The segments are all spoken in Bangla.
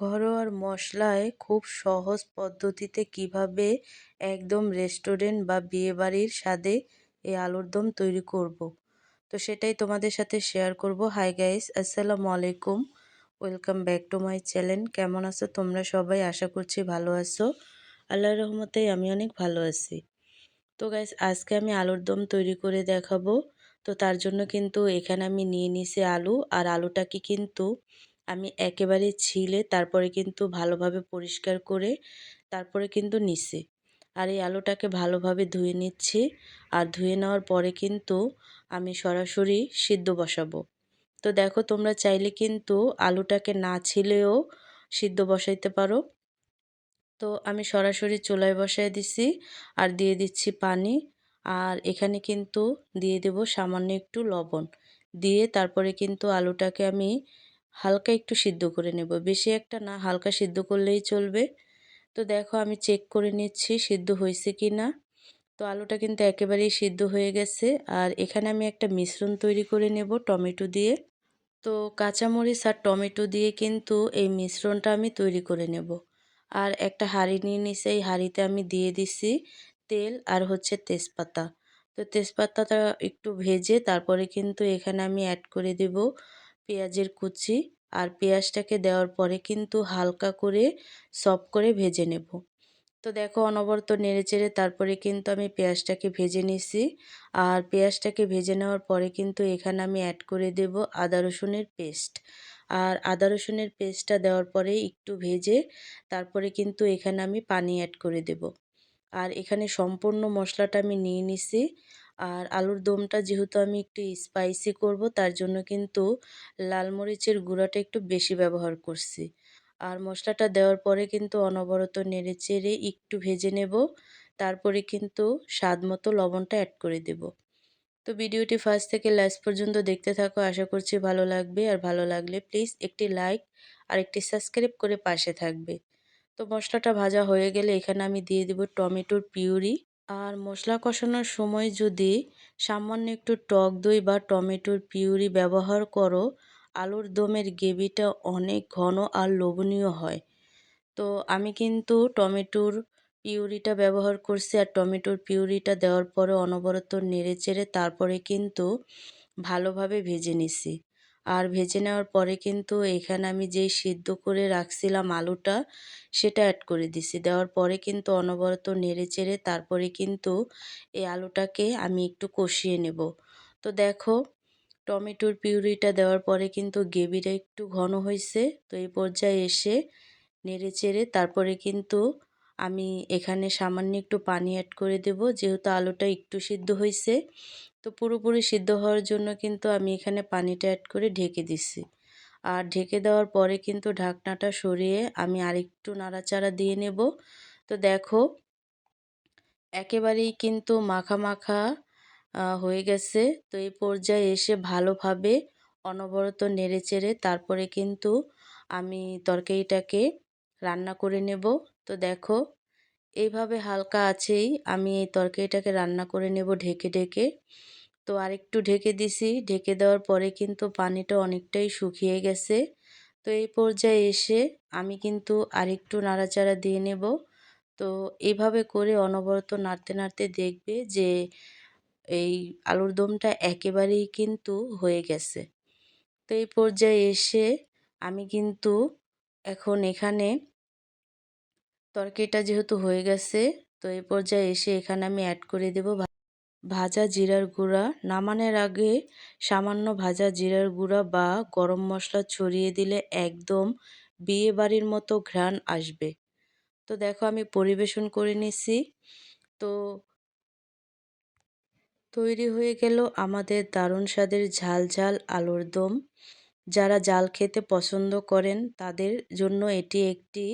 ঘরোয়ার মশলায় খুব সহজ পদ্ধতিতে কীভাবে একদম রেস্টুরেন্ট বা বিয়েবাড়ির স্বাদে এই আলুর দম তৈরি করব। তো সেটাই তোমাদের সাথে শেয়ার করব। হাই গাইস আসসালামু আলাইকুম। Welcome back to my channel কেমন আছো তোমরা সবাই? আশা করছি ভালো আছো। আল্লাহর রহমতেই আমি অনেক ভালো আছি। তো গাইস আজকে আমি আলুর দম তৈরি করে দেখাবো। তো তার জন্য কিন্তু এখানে আমি নিয়ে নিছি আলু। আর আলুটাকে কিন্তু আমি একেবারে ছিলে, তারপরে কিন্তু ভালোভাবে পরিষ্কার করে তারপরে কিন্তু নিছি। আর এই আলুটাকে ভালোভাবে ধুয়ে নিচ্ছি। আর ধুয়ে নেওয়ার পরে কিন্তু আমি সরাসরি সিদ্ধ বসাবো। তো দেখো, তোমরা চাইলে কিন্তু আলুটাকে না ছিলেও সিদ্ধ বসাইতে পারো। তো আমি সরাসরি চুলায় বসায় দিছি আর দিয়ে দিচ্ছি পানি। আর এখানে কিন্তু দিয়ে দেব সামান্য একটু লবণ। দিয়ে তারপরে কিন্তু আলুটাকে আমি হালকা একটু সিদ্ধ করে নেব। বেশি একটা না, হালকা সিদ্ধ করলেই চলবে। তো দেখো আমি চেক করে নিচ্ছি সিদ্ধ হয়েছে কি না তো আলুটা কিন্তু একেবারেই সিদ্ধ হয়ে গেছে। আর এখানে আমি একটা মিশ্রণ তৈরি করে নেব টমেটো দিয়ে। তো কাঁচামরিচ আর টমেটো দিয়ে কিন্তু এই মিশ্রণটা আমি তৈরি করে নেব। আর একটা হাঁড়ি নিয়ে নিছে এই হাঁড়িতে আমি দিয়ে দিছি তেল আর হচ্ছে তেজপাতা। তো তেজপাতাটা একটু ভেজে তারপরে কিন্তু এখানে আমি অ্যাড করে দেব পেঁয়াজের কুচি আর পেঁয়াজটাকে দেওয়ার পরে কিন্তু হালকা করে সফট করে ভেজে নেব। তো দেখো অনবরত নেড়ে চেড়ে তারপরে কিন্তু আমি পেঁয়াজটাকে ভেজে নিছি। আর পেঁয়াজটাকে ভেজে নেওয়ার পরে কিন্তু এখানে আমি অ্যাড করে দেব আদা রসুনের পেস্ট আর আদা রসুনের পেস্টটা দেওয়ার পরে একটু ভেজে তারপরে কিন্তু এখানে আমি পানি অ্যাড করে দেব। আর এখানে সম্পূর্ণ মশলাটা আমি নিয়ে নিছি। আর আলুর দমটা যেহেতু আমি একটু স্পাইসি করব, তার জন্য কিন্তু লাল মরিচের গুঁড়াটা একটু বেশি ব্যবহার করছি। আর মশলাটা দেওয়ার পরে কিন্তু অনবরত নেড়ে চেড়ে একটু ভেজে নেব, তারপরে কিন্তু স্বাদ মতো লবণটা অ্যাড করে দেব। তো ভিডিওটি ফার্স্ট থেকে লাস্ট পর্যন্ত দেখতে থাকো, আশা করছি ভালো লাগবে। আর ভালো লাগলে প্লিজ একটি লাইক আর একটি সাবস্ক্রাইব করে পাশে থাকবে। তো মশলাটা ভাজা হয়ে গেলে এখানে আমি দিয়ে দিব টমেটোর পিউরি। আর মশলা কষানোর সময় যদি সামান্য একটু টক দই বা টমেটোর পিউরি ব্যবহার করো, আলুর দমের গ্রেভিটা অনেক ঘন আর লোভনীয় হয়। তো আমি কিন্তু টমেটোর পিউরিটা ব্যবহার করছি আর টমেটোর পিউরিটা দেওয়ার পরে অনবরত নেড়ে চেড়ে তারপরে কিন্তু ভালোভাবে ভেজে নিছি। আর ভেজে নেওয়ার পরে কিন্তু এখানে আমি যেই সিদ্ধ করে রাখছিলাম আলুটা, সেটা অ্যাড করে দিছি। দেওয়ার পরে কিন্তু অনবরত নেড়ে চেড়ে তারপরে কিন্তু এই আলুটাকে আমি একটু কষিয়ে নেব। তো দেখো, টমেটোর পিউরিটা দেওয়ার পরে কিন্তু গ্রেভিটা একটু ঘন হয়েছে তো এই পর্যায়ে এসে নেড়ে চেড়ে তারপরে কিন্তু আমি এখানে সামান্য একটু পানি অ্যাড করে দেব। যেহেতু আলুটা একটু সিদ্ধ হয়েছে তো পুরোপুরি সিদ্ধ হওয়ার জন্য কিন্তু আমি এখানে পানিটা অ্যাড করে ঢেকে দিচ্ছি আর ঢেকে দেওয়ার পরে কিন্তু ঢাকনাটা সরিয়ে আমি আরেকটু নাড়াচাড়া দিয়ে নেব। তো দেখো, একেবারেই কিন্তু মাখা মাখা হয়ে গেছে। তো এই পর্যায়ে এসে ভালোভাবে অনবরত নেড়ে চেড়ে তারপরে কিন্তু আমি তরকারিটাকে রান্না করে নেব। তো দেখো এইভাবে হালকা আছেই। আমি এই তরকারিটাকে রান্না করে নেব ঢেকে ঢেকে। তো আরেকটু ঢেকে দিছি। ঢেকে দেওয়ার পরে কিন্তু পানিটা অনেকটাই শুকিয়ে গেছে। তো এই পর্যায়ে এসে আমি কিন্তু আরেকটু নাড়াচাড়া দিয়ে নেব। তো এইভাবে করে অনবরত নাড়তে নাড়তে দেখবে যে এই আলুর দমটা একেবারেই কিন্তু হয়ে গেছে। তো এই পর্যায়ে এসে আমি কিন্তু এখন এখানে তরকারিটা যেহেতু হয়ে গেছে, তো এই পর্যায়ে এসে এখানে আমি অ্যাড করে দেব ভাজা জিরার গুঁড়া। নামানোর আগে সামান্য ভাজা জিরার গুঁড়া বা গরম মশলা ছড়িয়ে দিলে একদম বিয়ে বাড়ির মতো ঘ্রাণ আসবে। তো দেখো আমি পরিবেশন করে নিছি। তো তৈরি হয়ে গেল আমাদের দারুণ স্বাদের ঝাল ঝাল আলুর দম। যারা জাল খেতে পছন্দ করেন তাদের জন্য এটি একটি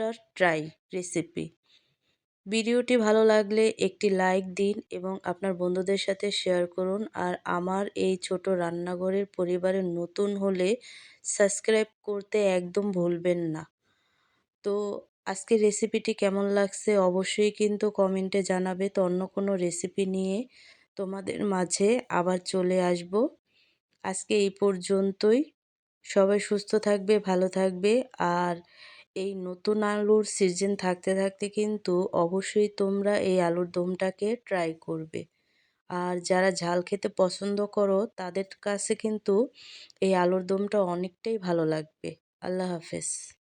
মাস্টার ট্রাই রেসিপি ভিডিওটি ভালো লাগলে একটি লাইক দিন এবং আপনার বন্ধুদের সাথে শেয়ার করুন। আর আমার এই ছোট রান্নাঘরের পরিবারের নতুন হলে সাবস্ক্রাইব করতে একদম ভুলবেন না। তো আজকে রেসিপিটি কেমন লাগছে অবশ্যই কিন্তু কমেন্টে জানাবে। তো অন্য কোনো রেসিপি নিয়ে তোমাদের মাঝে আবার চলে আসব। আজকে এই পর্যন্তই। সবাই সুস্থ থাকবে, ভালো থাকবে। আর এই নতুন আলুর সিজন থাকতে থাকতে কিন্তু অবশ্যই তোমরা এই আলুর দমটাকে ট্রাই করবে। আর যারা ঝাল খেতে পছন্দ করো, তাদের কাছে কিন্তু এই আলুর দমটা অনেকটাই ভালো লাগবে। আল্লাহ হাফেজ।